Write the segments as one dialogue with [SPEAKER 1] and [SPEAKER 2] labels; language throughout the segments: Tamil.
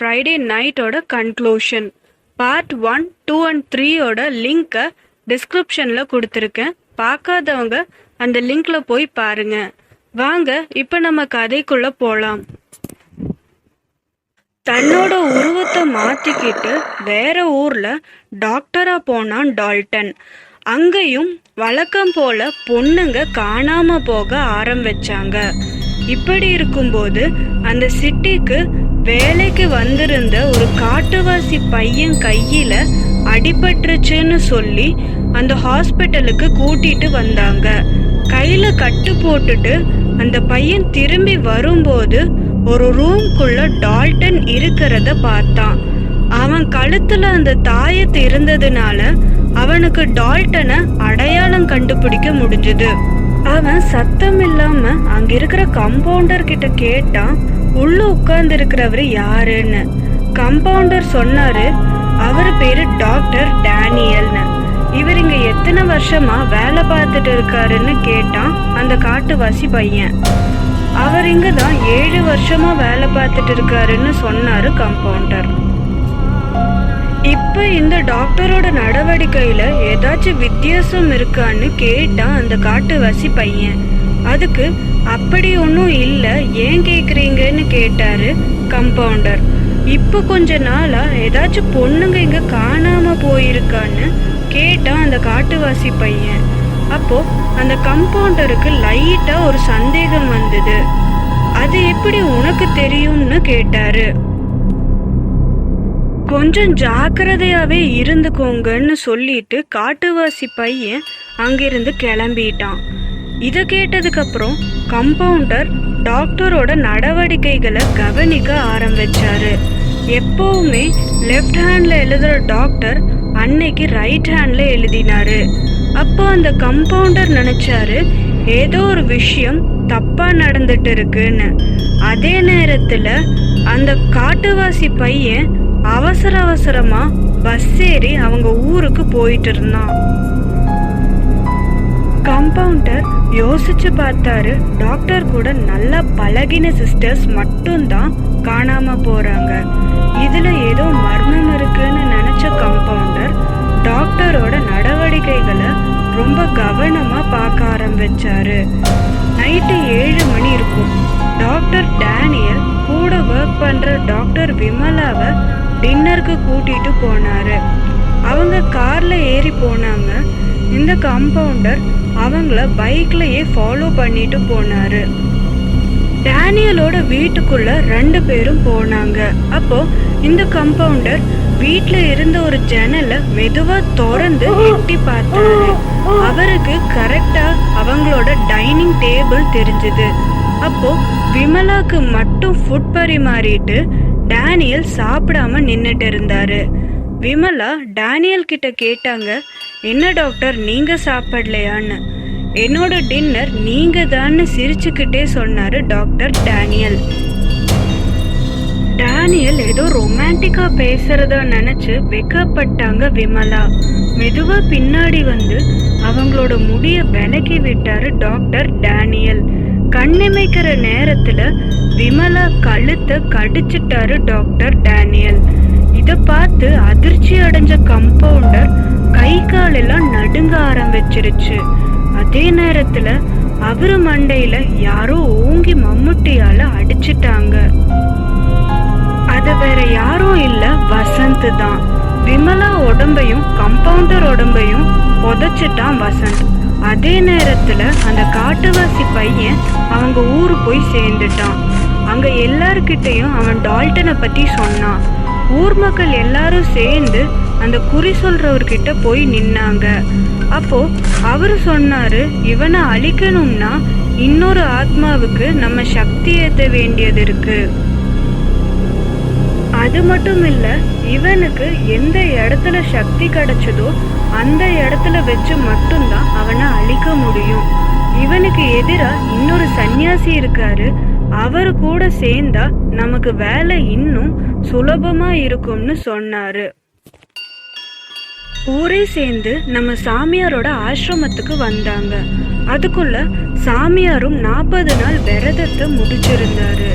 [SPEAKER 1] ஃப்ரைடே நைட்டோட conclusion part one two and த்ரீயோட லிங்க்கை டிஸ்கிரிப்ஷனில் கொடுத்துருக்கேன். பார்க்காதவங்க அந்த லிங்க்ல போய் பாருங்க. வாங்க இப்போ நம்ம கதைக்குள்ள போகலாம் தன்னோட உருவத்தை மாத்திக்கிட்டு வேற ஊர்ல டாக்டரா போனான் டால்டன் அங்கேயும் வழக்கம் போல பொண்ணுங்க காணாம போக ஆரம்பிச்சாங்க. இப்படி இருக்கும்போது அந்த சிட்டிக்கு வேலைக்கு வந்திருந்த ஒரு காட்டுவாசி பையன் கையில அடிபட்டுருச்சுன்னு சொல்லி அந்த ஹாஸ்பிட்டலுக்கு கூட்டிட்டு வந்தாங்க. கையில கட்டு போட்டுட்டு அந்த பையன் திரும்பி வரும்போது ஒரு ரூம்குள்ள டால்டன் இருக்கிறத பார்த்தான். அவன் கழுத்துல அந்த தாயத்து இருந்ததுனால அவனுக்கு டால்டனை அடையாளம் கண்டுபிடிக்க முடிஞ்சது. அவன் சத்தம் இல்லாம அங்க இருக்கிற கம்பவுண்டர் கிட்ட கேட்டான் உள்ள உட்கார்ந்து இருக்கிறவரு யாருன்னு. கம்பவுண்டர் சொன்னாரு அவர் பேரு டாக்டர் டேனியல்னு. இவர் இங்க எத்தனை வருஷமா வேலை பார்த்துட்டு இருக்காருன்னு கேட்டான் அந்த காட்டுவாசி பையன். அவர் இங்க தான் ஏழு வருஷமா வேலை பார்த்துட்டு இருக்காருன்னு சொன்னாரு கம்பவுண்டர். இப்ப இந்த டாக்டரோட நடவடிக்கையில ஏதாச்சும் வித்தியாசம் இருக்கான்னு கேட்டான் அந்த காட்டுவாசி பையன். அதுக்கு அப்படி ஒன்றும் இல்லை ஏன் கேட்குறீங்கன்னு கேட்டாரு கம்பவுண்டர் இப்போ கொஞ்ச நாளா ஏதாச்சும் பொண்ணுங்க இங்க காணாம போயிருக்கான்னு கேட்டான் அந்த காட்டுவாசி பையன். அப்போ அந்த கம்பவுண்டருக்கு லைட்டா ஒரு சந்தேகம் வந்தது. அது எப்படி உனக்கு தெரியும்னு கேட்டாரு. கொஞ்சம் ஜாக்கிரதையாவே இருந்துக்கோங்கன்னு சொல்லிட்டு காட்டுவாசி பையன் அங்கிருந்து கிளம்பிட்டான். இதை கேட்டதுக்கப்புறம் கம்பவுண்டர் டாக்டரோட நடவடிக்கைகளை கவனிக்க ஆரம்பிச்சாரு. எப்போவுமே லெஃப்ட் ஹேண்டில் எழுதுகிற டாக்டர் அன்னைக்கு ரைட் ஹேண்டில் எழுதினாரு. அப்போ அந்த கம்பவுண்டர் நினச்சாரு ஏதோ ஒரு விஷயம் தப்பாக நடந்துட்டு இருக்குன்னு. அதே நேரத்தில் அந்த காட்டுவாசி பையன் அவசர அவசரமாக பஸ் ஏறி அவங்க ஊருக்கு போயிட்டு இருந்தான். கம்பவுண்டர் யோசிச்சு பார்த்தாரு. டாக்டர் கூட நல்லா பழகின சிஸ்டர்ஸ் மட்டும்தான் காணாம போறாங்க. இதுல ஏதோ மர்மம் இருக்குன்னு நினைச்ச கம்பவுண்டர் டாக்டரோட நடவடிக்கைகளை ரொம்ப கவனமா பார்க்க ஆரம்பிச்சாரு. நைட்டு ஏழு மணி இருக்கும். டாக்டர் டேனியல் கூட ஒர்க் பண்ற டாக்டர் விமலாவை டின்னருக்கு கூட்டிட்டு போனாரு. அவங்க கார்ல ஏறி போனாங்க. இந்த கம்பவுண்டர் அவங்கள பைக்லயே ஃபாலோ பண்ணிட்டு போனாரு. டேனியலோட வீட்டுக்குள்ள ரெண்டு பேரும் போனாங்க. அப்போ இந்த கம்பவுண்டர் வீட்ல இருந்த ஒரு ஜன்னலை மெதுவா திறந்து எட்டி பார்த்தாரு. அவருக்கு கரெக்டா அவங்களோட டைனிங் டேபிள் தெரிஞ்சது. அப்போ விமலாக்கு மட்டும் ஃபுட் பரிமாறிட்டு டேனியல் சாப்பிடாம நின்னுட்டு இருந்தாரு. விமலா டேனியல் கிட்ட கேட்டாங்க என்ன டாக்டர் நீங்க சாப்பிடலையான்னு? என்னோட டின்னர் நீங்க தான்னு சிரிச்சுக்கிட்டே சொன்னாரு டாக்டர் டேனியல். டேனியல் ஏதோ ரொமான்டிக்கா பேசுறத நினைச்சு வெக்கப்பட்டாங்க விமலா. மெதுவா பின்னாடி வந்து அவங்களோட முடிய விலக்கி விட்டாரு டாக்டர் டேனியல். கண்ணிமைக்கிற நேரத்துல விமலா கழுத்தை கடிச்சிட்டாரு டாக்டர் டேனியல் பார்த்து அதிர்ச்சி அடைஞ்ச கம்பவுண்டர் கை காலெல்லாம் நடுங்க ஆரம்பிச்சிருச்சு. அதே நேரத்துல அவரு மண்டையில யாரோ ஓங்கி மம்முட்டியால அடிச்சிட்டாங்க. அது வேற யாரும் இல்ல வசந்த் தான். விமலா உடம்பையும் கம்பவுண்டர் உடம்பையும் புதைச்சிட்டான் வசந்த். அதே நேரத்துல அந்த காட்டுவாசி பையன் அவங்க ஊரு போய் சேர்ந்துட்டான். அங்க எல்லார்கிட்டையும் அவன் டால்டனை பத்தி சொன்னான். ஊர் மக்கள் எல்லாரும் சேர்ந்து அந்த குறி சொல்றவர்கிட்ட போய் நின்னாங்க. அப்போ அவரு சொன்னாரு இவனை அழிக்கணும்னா இன்னொரு ஆத்மாவுக்கு நம்ம சக்தி ஏற்ற வேண்டியது இருக்கு. அது மட்டும் இல்ல இவனுக்கு எந்த இடத்துல சக்தி கிடைச்சதோ அந்த இடத்துல வச்சு மட்டும்தான் அவனை அழிக்க முடியும். இவனுக்கு எதிராக இன்னொரு சன்னியாசி இருக்காரு. அவரு கூட சேர்ந்தா நமக்கு வேலை இன்னும் சுலபமா இருக்கும்னு சொன்னாரு. ஊரே சேர்ந்து நம்ம சாமியாரோட ஆசிரமத்துக்கு வந்தாங்க. அதுக்குள்ள சாமியாரும் நாற்பது நாள் விரதத்தை முடிச்சிருந்தாரு.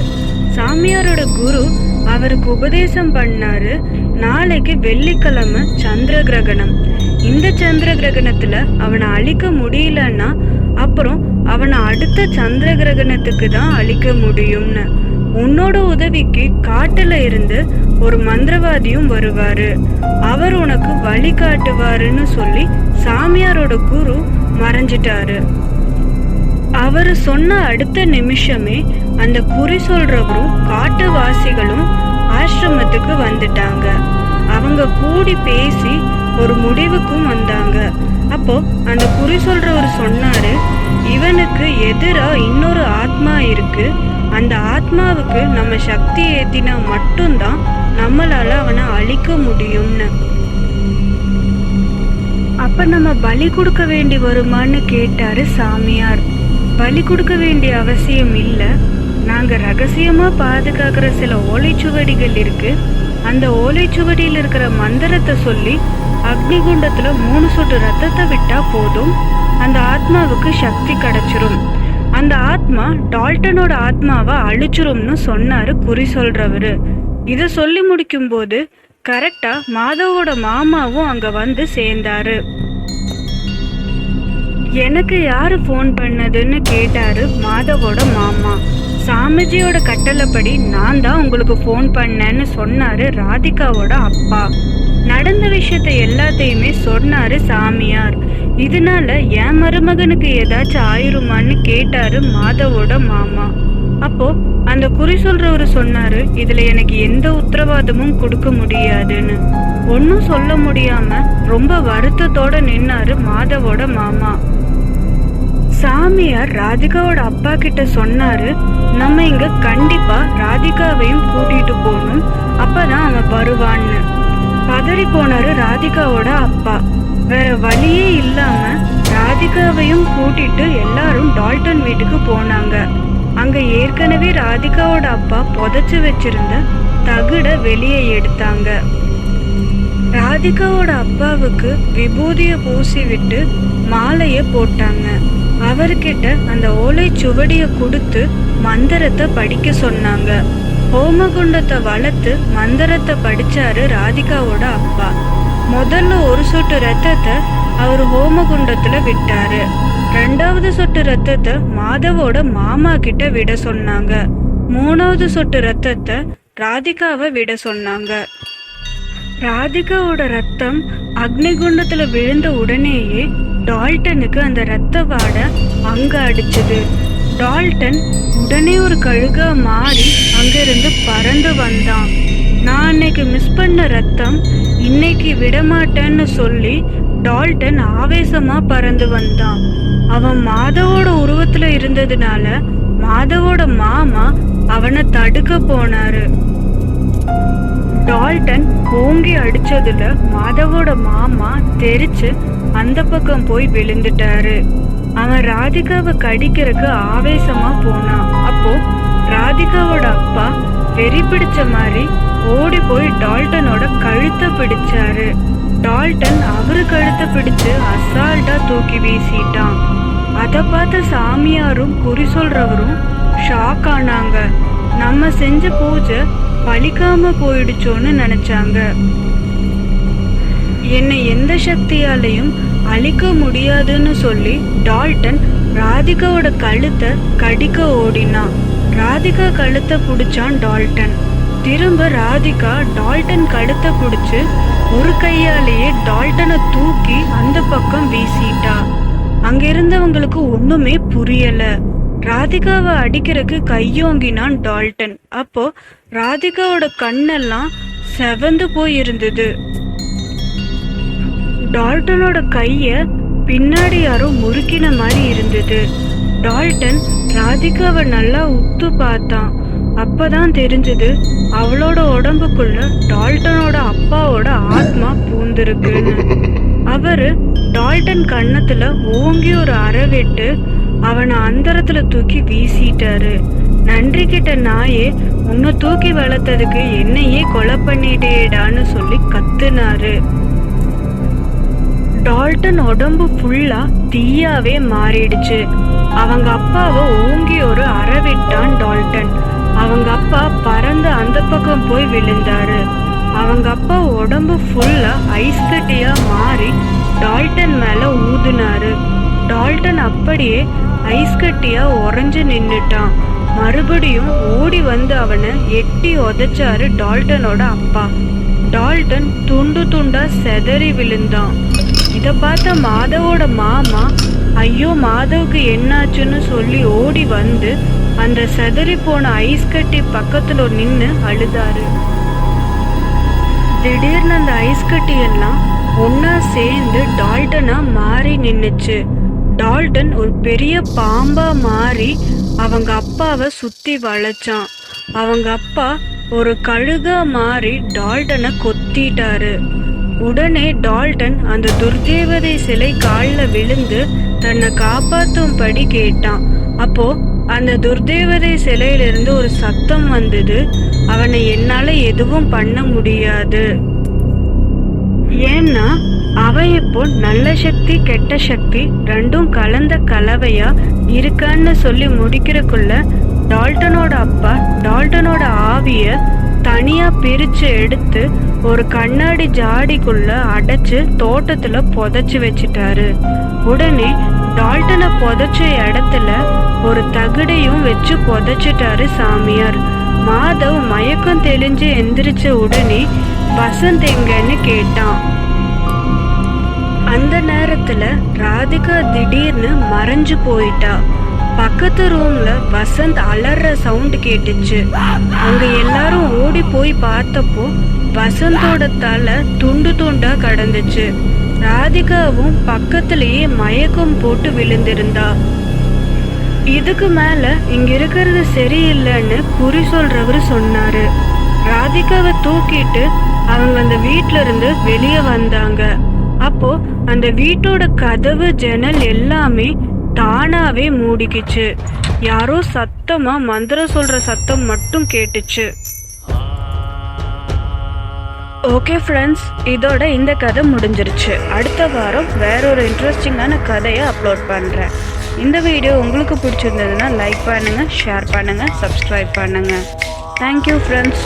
[SPEAKER 1] சாமியாரோட குரு அவருக்கு உபதேசம் பண்ணாரு. நாளைக்கு வெள்ளிக்கிழமை சந்திர கிரகணம். இந்த சந்திர கிரகணத்துல அவனை அழிக்க முடியலன்னா அப்புறம் அவனை அடுத்த சந்திர கிரகணத்துக்கு தான் அழிக்க முடியும்னு. உன்னோட உதவிக்கு காட்டுல இருந்து ஒரு மந்திரவாதியும் வருவாரு. அவர் உனக்கு வழி காட்டுவாருன்னு சொல்லி சாமியாரோட குரு மறைஞ்சிட்டாரு. அவர் சொன்ன அடுத்த நிமிஷமே அந்த குறி சொல்றவரும் காட்டுவாசிகளும் ஆசிரமத்துக்கு வந்துட்டாங்க. அவங்க கூடி பேசி ஒரு முடிவுக்கும் வந்தாங்க. அப்போ அந்த குறி சொல்றவர் சொன்னாரு இவனுக்கு எதிராக இன்னொரு ஆத்மா இருக்கு. அந்த ஆத்மாவுக்கு நம்ம சக்தி ஏற்றினா மட்டும்தான் நம்மளால் அவனை அழிக்க முடியும்னு. அப்ப நம்ம பலி கொடுக்க வேண்டி வருமான்னு கேட்டாரு சாமியார். பலி கொடுக்க வேண்டிய அவசியம் இல்லை. நாங்கள் ரகசியமாக பாதுகாக்கிற சில ஓலைச்சுவடிகள் இருக்கு. அந்த ஓலைச்சுவடியில் இருக்கிற மந்திரத்தை சொல்லி அக்னிகுண்டத்தில் மூணு சொட்டு ரத்தத்தை விட்டா போதும். அந்த ஆத்மாவுக்கு சக்தி கிடைச்சிரும். அந்த ஆத்மா டால்டனோட ஆத்மாவை அழிச்சிரும்னு சொன்னாரு குறி சொல்றவரு. இதை சொல்லி முடிக்கும் போது கரெக்டா மாதவோட மாமாவும் அங்க வந்து சேர்ந்தாரு. எனக்கு யாரு ஃபோன் பண்ணதுன்னு கேட்டாரு மாதவோட மாமா. சாமிஜியோட கட்டளைப்படி நான் தான் உங்களுக்கு ஃபோன் பண்ணேன்னு சொன்னாரு ராதிகாவோட அப்பா. நடந்த விஷயத்த எல்லாத்தையுமே சொன்னாரு சாமியார். இதனால என் மருமகனுக்கு ஏதாச்சும் ஆயிருமான்னு கேட்டாரு மாதவோட மாமா. அப்போ அந்த குறி சொல்றவரு சொன்னாரு இதுல எனக்கு எந்த உத்தரவாதமும் கொடுக்க முடியாதுன்னு. ஒன்னும் சொல்ல முடியாம ரொம்ப வருத்தத்தோட நின்னாரு மாதவோட மாமா. சாமியார் ராதிகாவோட அப்பா கிட்ட சொன்னாரு நம்ம இங்க கண்டிப்பா ராதிகாவையும் கூட்டிட்டு போகணும். அப்பதான் அவன் வருவான்னு. பதறி போனாரு ராதிகாவோட அப்பா. வேற வழியே இல்லாம ராதிகாவையும் கூட்டிட்டு எல்லாரும் டால்டன் வீட்டுக்கு போனாங்க. அங்க ஏற்கனவே ராதிகாவோட அப்பா புதைச்சு வச்சிருந்த தகுட வெளியே எடுத்தாங்க. ராதிகாவோட அப்பாவுக்கு விபூதிய பூசி விட்டு மாலைய போட்டாங்க. அவர்கிட்ட அந்த ஓலை சுவடிய கொடுத்து மந்திரத்தை படிக்க சொன்னாங்க. ஹோமகுண்டத்தை வளர்த்து மந்திரத்தை படிச்சாரு ராதிகாவோட அப்பா. முதல்ல ஒரு சொட்டு ரத்தத்தை அவர் ஹோமகுண்டத்துல விட்டாரு. ரெண்டாவது சொட்டு ரத்தத்தை மாதவோட மாமா கிட்ட விட சொன்னாங்க. மூணாவது சொட்டு ரத்தத்தை ராதிகாவை விட சொன்னாங்க. ராதிகாவோட ரத்தம் அக்னிகுண்டத்துல விழுந்த உடனேயே டால்டனுக்கு அந்த ரத்த வாடை அங்க அடிச்சது. டால்டன் உடனே ஒரு கழுகா மாறி அங்கிருந்து பறந்து வந்தான். நான் அன்னைக்கு மிஸ் பண்ண ரத்தம் இன்னைக்கு விடமாட்டேன்னு சொல்லி டால்டன் ஆவேசமா பறந்து வந்தான். அவன் மாதவோட உருவத்துல இருந்ததுனால மாதவோட மாமா அவனை தடுக்க போனாரு. டால்டன் ஓங்கி அடிச்சதுல மாதவோட மாமா தெரிச்சு அந்த பக்கம் போய் விழுந்துட்டாரு. அவன் ராதிகாவை கடிக்கிறதுக்கு ஆவேசமா போனான் அப்போ ராதிகாவோட அப்பா வெறி பிடிச்ச மாதிரி ஓடி போய் டால்டனோட கழுத்தை பிடிச்சாரு. டால்டன் அவரு கழுத்தை பிடிச்சு அசால்ட்டா தூக்கி வீசிட்டான். அத பார்த்த சாமியாரும் குறி சொல்றவரும் ஷாக் ஆனாங்க. நம்ம செஞ்ச பூஜை பழிக்காம போயிடுச்சோன்னு நினைச்சாங்க. என்னை எந்த சக்தியாலையும் அழிக்க முடியாதுன்னு சொல்லி டால்டன் ராதிகாவோட கழுத்தை கடிக்க ஓடினான் ராதிகா கழுத்தை பிடிச்சான் டால்டன். திரும்ப ராதிகா டால்டன் கழுத்தை பிடிச்சி ஒரு கையாலேயே டால்டனை தூக்கி அந்த பக்கம் வீசிட்டா. அங்க இருந்தவங்களுக்கு ஒண்ணுமே புரியல. ராதிகாவை அடிக்கிறதுக்கு கையோங்கினான் டால்டன். அப்போ ராதிகாவோட கண்ணெல்லாம் செவந்து போயிருந்தது. டால்டனோட கைய பின்னாடி யாரோ முறுக்கின மாதிரி இருந்தது. டால்டன் ராதிகாவை நல்லா உத்து பார்த்தான். அப்பதான் தெரிஞ்சது அவளோட உடம்புக்குள்ள டால்டனோட அப்பாவோட ஆத்மா பூந்திருக்குன்னு. அவரு டால்டன் கன்னத்துல ஓங்கி ஒரு அறவிட்டு அவனை அந்தரத்துல தூக்கி வீசிட்டாரு. நன்றி கிட்ட நாயே உன்னை தூக்கி வளர்த்ததுக்கு என்னையே கொலை பண்ணிட்டேடான்னு சொல்லி கத்துனாரு. டால்டன் உடம்பு ஃபுல்லா தீயாவே மாறிடுச்சு. அவங்க அப்பாவை ஓங்கி ஒரு அறவிட்டான் டால்டன். அவங்க அப்பா பறந்து அந்த பக்கம் போய் விழுந்தாரு. அவங்க அப்பா உடம்பு ஃபுல்லா ஐஸ் கட்டியா மாறி டால்டன் மேல ஊதுனாரு. டால்டன் அப்படியே ஐஸ் கட்டியா உறைஞ்சு நின்னுட்டான். மறுபடியும் ஓடி வந்து அவனை எட்டி உதைச்சாரு டால்டனோட அப்பா. டால்டன் துண்டு துண்டா செதறி விழுந்தான். இதை பார்த்த மாதவோட மாமா ஐயோ மாதவுக்கு என்னாச்சுன்னு சொல்லி ஓடி வந்து அந்த செதறி போன ஐஸ் கட்டி பக்கத்துல நின்று அழுதாரு. திடீர்னு அந்த ஐஸ் கட்டி எல்லாம் ஒன்னா சேர்ந்து டால்டனா மாறி நின்னுச்சு. டால்டன் ஒரு பெரிய பாம்பா மாறி அவங்க அப்பாவை சுத்தி வளைச்சான். அவங்க அப்பா ஒரு கழுகா மாறி டால்டனை கொத்திட்டாரு. உடனே டால்டன் அந்த துர்தேவதை சிலை காலில் விழுந்து தன்னை காப்பாற்றும்படி கேட்டான். அப்போ அந்த துர்தேவதை சிலையிலிருந்து ஒரு சத்தம் வந்தது. அவனை என்னால எதுவும் பண்ண முடியாது. ஏன்னா அவன் இப்போ நல்ல சக்தி கெட்ட சக்தி ரெண்டும் கலந்த கலவையா இருக்கான்னு சொல்லி முடிக்கிறக்குள்ள டால்டனோட அப்பா டால்டனோட ஆவிய தனியா பிரிச்சு எடுத்து ஒரு கண்ணாடி ஜாடிக்குள்ள அடைச்சு தோட்டத்துல புதைச்சு வச்சிட்டாரு. உடனே டால்டனை புதைச்ச இடத்துல ஒரு தகுடையும் வச்சு புதைச்சிட்டாரு சாமியார். மாதவ் மயக்கம் தெளிஞ்சு எந்திரிச்ச உடனே வசந்த் எங்கன்னு கேட்டான். அந்த நேரத்துல ராதிகா திடீர்னு மறைஞ்சு போயிட்டா. பக்கத்து ரூம்ல வசந்த் அலற சவுண்ட் கேட்டுச்சு. அங்க எல்லாம் போய் பார்த்தப்போ வசந்தோட தலை துண்டு துண்டா கடந்துச்சு. ராதிகாவும் பக்கத்திலேயே மயக்கம் போட்டு விழுந்திருந்தா. இதுக்கு மேல இங்க இருக்கிறது சரியில்லைன்னு குறி சொல்றவரு சொன்னாரு. ராதிகாவை தூக்கிட்டு அவங்க அந்த வீட்ல இருந்து வெளியே வந்தாங்க. அப்போ அந்த வீட்டோட கதவு ஜன்னல் எல்லாமே தானாவே மூடிக்கிச்சு. யாரோ சத்தமா மந்திரம் சொல்ற சத்தம் மட்டும் கேட்டுச்சு. ஓகே ஃப்ரெண்ட்ஸ் இதோட இந்த கதை முடிஞ்சிருச்சு. அடுத்த வாரம் வேற ஒரு இன்ட்ரெஸ்டிங்கான கதையை அப்லோட் பண்ணுறேன் இந்த வீடியோ உங்களுக்கு பிடிச்சிருந்ததுன்னா லைக் பண்ணுங்கள் ஷேர் பண்ணுங்கள் சப்ஸ்கிரைப் பண்ணுங்கள் தேங்க்யூ ஃப்ரெண்ட்ஸ்